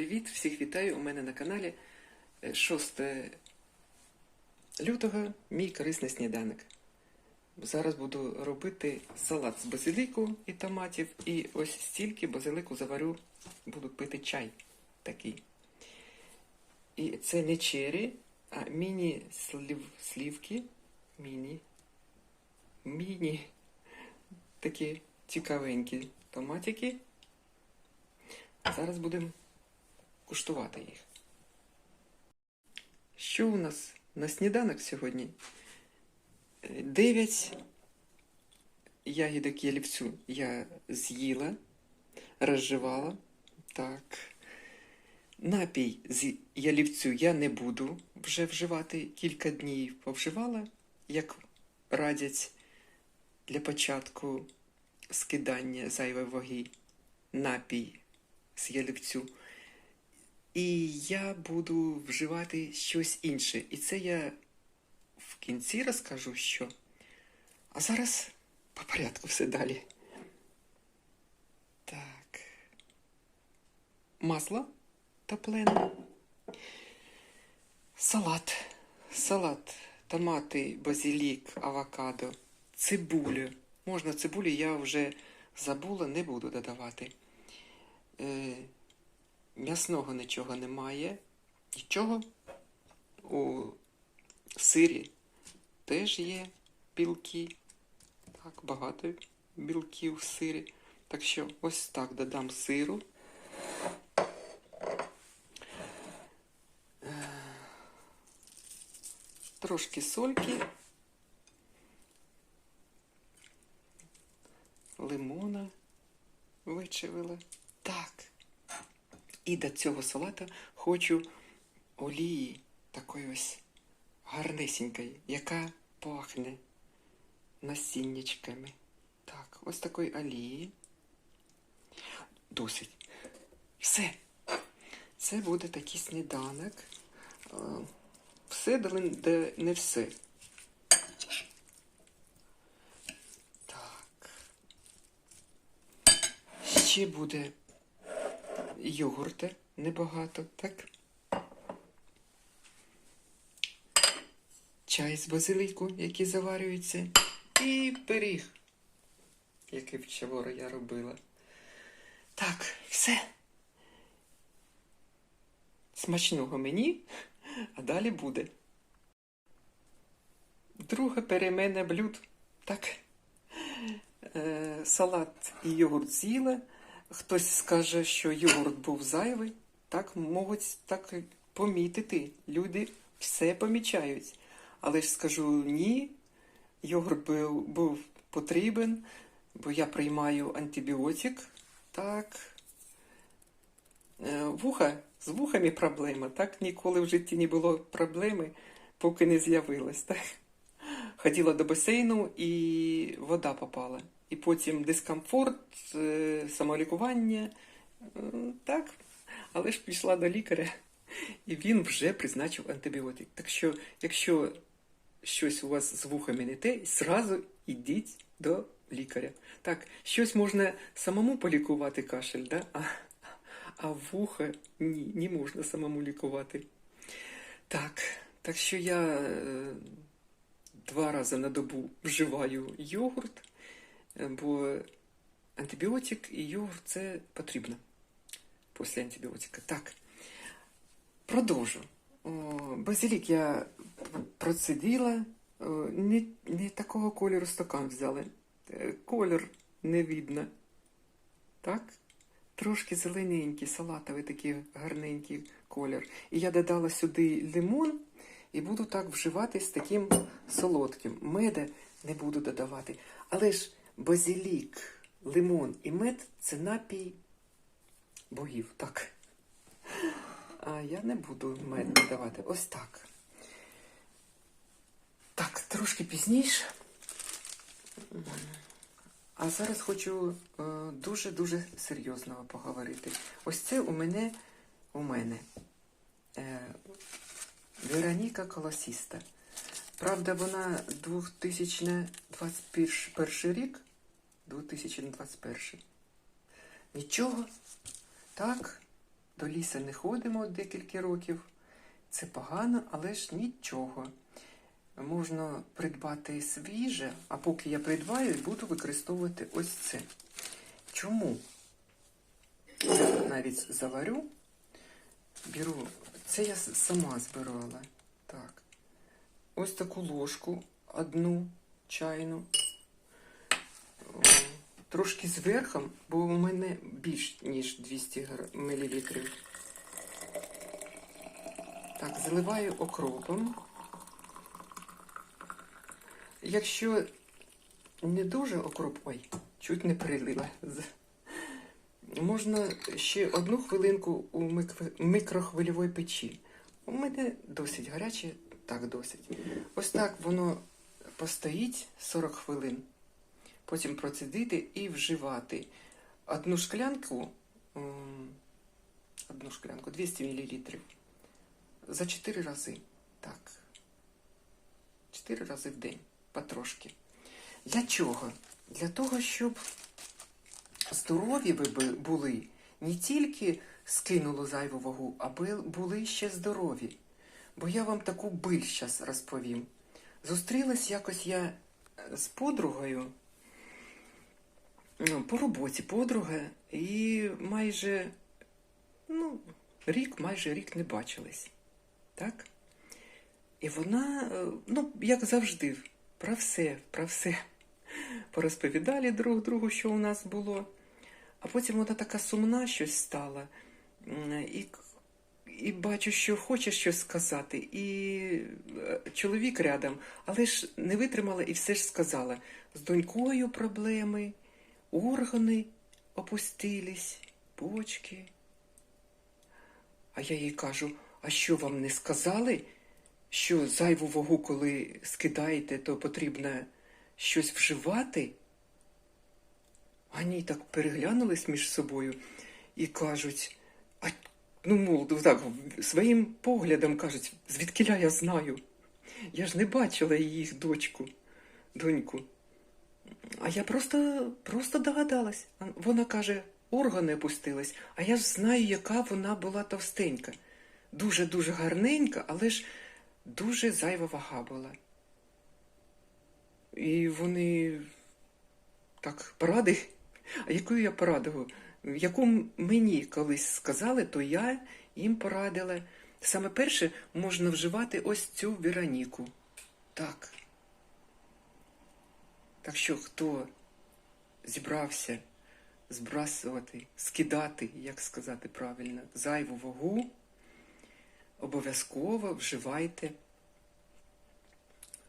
привіт! Всіх вітаю у мене на каналі Е, 6 лютого мій корисний сніданок. Зараз буду робити салат з базиліку і томатів, і ось стільки базилику заварю, буду пити чай такий. І це не чері, а міні-слів, слівки, міні, міні, такі цікавенькі томатики. Зараз будемо куштувати їх. Що у нас на сніданок сьогодні? Дев'ять ягідок ялівцю я з'їла, розживала. Так. Напій з ялівцю я не буду вже вживати. Кілька днів повживала, як радять для початку скидання зайвої ваги. Напій з ялівцю. І я буду вживати щось інше. І це я в кінці розкажу, що. А зараз по порядку все далі. Так. Масло топлене. Салат. Салат. Томати, базилік, авокадо, цибуля. Можна цибулю, я вже забула, не буду додавати. Е, М'ясного нічого немає. Нічого. У сирі теж є білки. Так, багато білків в сирі. Так що ось так додам сиру. Е, Трошки сольки. Лимона вичавила. Так. І до цього салата хочу олії такої ось гарнесенької, яка пахне насіннячками. Так, ось такої олії. Досить. Все. Це буде такий сніданок. Е, Все, де не все. Так. Ще буде йогурти небагато, так? Чай з базилику, який заварюється, і пиріг, який вчора я робила. Так, все. Смачного мені, а далі буде. Друге переменне блюд. Так. Е, салат і йогурт з'їла. Хтось скаже, що йогурт був зайвий, так можуть так помітити. Люди все помічають. Але ж скажу ні, йогурт був, був потрібен, бо я приймаю антибіотик. Так. Е, Вуха, з вухами проблема. Так ніколи в житті не було проблеми, поки не з'явилась. Ходила до басейну і вода попала. І потім дискомфорт, е, самолікування. Е, Так, але ж пішла до лікаря, і він вже призначив антибіотик. Так що, якщо щось у вас з вухами не те, зразу йдіть до лікаря. Так, щось можна самому полікувати кашель, да? а, а вуха ні, не можна самому лікувати. Так, так що я е, два рази на добу вживаю йогурт, бо антибіотик і йогурт це потрібно після антибіотика. Так, продовжу. Базилік я процедила, О, не, не такого кольору стакан взяли. Е, Колір не видно. Так? Трошки зелененький, салатовий такий гарненький колір. І я додала сюди лимон і буду так вживати з таким солодким. Меда не буду додавати. Але ж базилік, лимон і мед це напій богів. Так. А я не буду мед додавати. Ось так. Так, трошки пізніше. А зараз хочу е, дуже-дуже серйозно поговорити. Ось це у мене у мене е, Вероніка Колосіста. Правда, вона 2021 рік. 2021. Нічого. Так. до ліса не ходимо декілька років. Це погано, але ж нічого. Можна придбати свіже, а поки я придбаю, буду використовувати ось це. Чому? Я навіть заварю, беру, це я сама збирала. Так. Ось таку ложку, одну чайну. Трошки з верхом, бо у мене більш ніж 200 мл. Так, заливаю окропом. Якщо не дуже окроп, ой, чуть не прилила. Можна ще одну хвилинку у мікрохвильовій печі. У мене досить гаряче, так досить. Ось так воно постоїть 40 хвилин, потім процедити і вживати. Одну шклянку, одну шклянку, 200 мл. За 4 рази. Так. 4 рази в день, потрошки. Для чого? Для того, щоб здорові ви були, не тільки скинуло зайву вагу, аби були ще здорові. Бо я вам таку биль зараз розповім. Зустрілась якось я з подругою по роботі подруга, і майже ну, рік, майже рік не бачились. Так? І вона, е, ну, як завжди, про все, про все порозповідали друг другу, що у нас було. А потім вона така сумна щось стала. І, і бачу, що хоче щось сказати. І е, чоловік рядом, але ж не витримала і все ж сказала. З донькою проблеми, органи опустились, почки. А я їй кажу: а що вам не сказали, що зайву вагу, коли скидаєте, то потрібно щось вживати? Вони так переглянулись між собою і кажуть, а ну, мол, так, своїм поглядом кажуть, звідкиля я знаю. Я ж не бачила їх дочку, доньку. А я просто, просто догадалась. Вона каже, органи опустились, а я ж знаю, яка вона була товстенька. Дуже-дуже гарненька, але ж дуже зайва вага була. І вони так, поради. А яку я пораду? Яку мені колись сказали, то я їм порадила. Саме перше можна вживати ось цю Вероніку. Так. Так що хто зібрався збрасувати, скидати, як сказати правильно, зайву вагу, обов'язково вживайте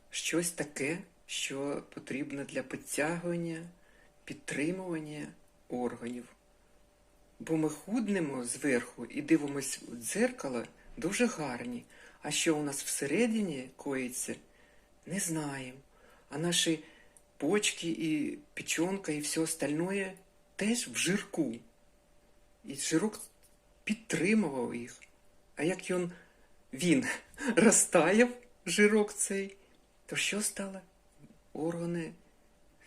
щось таке, що потрібно для підтягування, підтримування органів. Бо ми худнемо зверху і дивимось в дзеркало дуже гарні. А що у нас всередині коїться, не знаємо. А наші почки і печонка і все остальное теж в жирку. І жирок підтримував їх. А як він, він розтаяв жирок цей, то що стало? Органи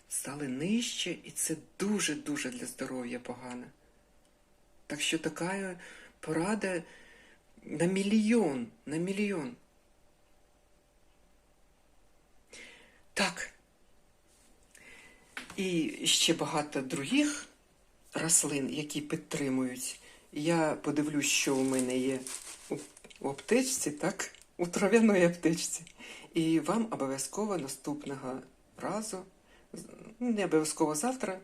стали нижче, і це дуже-дуже для здоров'я погано. Так що така порада на мільйон, на мільйон. Так. І ще багато других рослин, які підтримують. Я подивлюсь, що у мене є у, аптечці, так? У трав'яної аптечці. І вам обов'язково наступного разу, ну, не обов'язково завтра,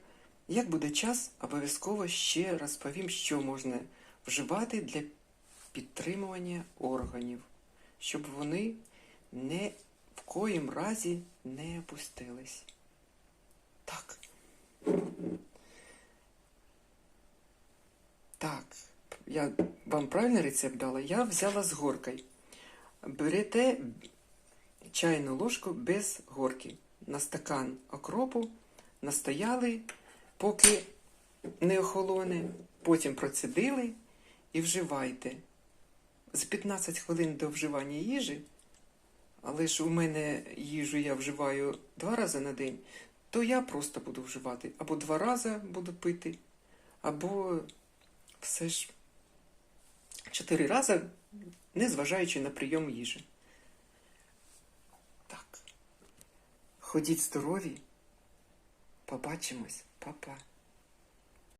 як буде час, обов'язково ще розповім, що можна вживати для підтримування органів, щоб вони не в коїм разі не опустились. Так. Так, я вам правильний рецепт дала? Я взяла з горкою. Берете чайну ложку без горки на стакан окропу, настояли, поки не охолоне, потім процедили і вживайте. За 15 хвилин до вживання їжі, але ж у мене їжу я вживаю два рази на день, то я просто буду вживати. Або два рази буду пити, або все ж чотири рази, незважаючи на прийом їжі. Так. Ходіть здорові. Побачимось, Па-па.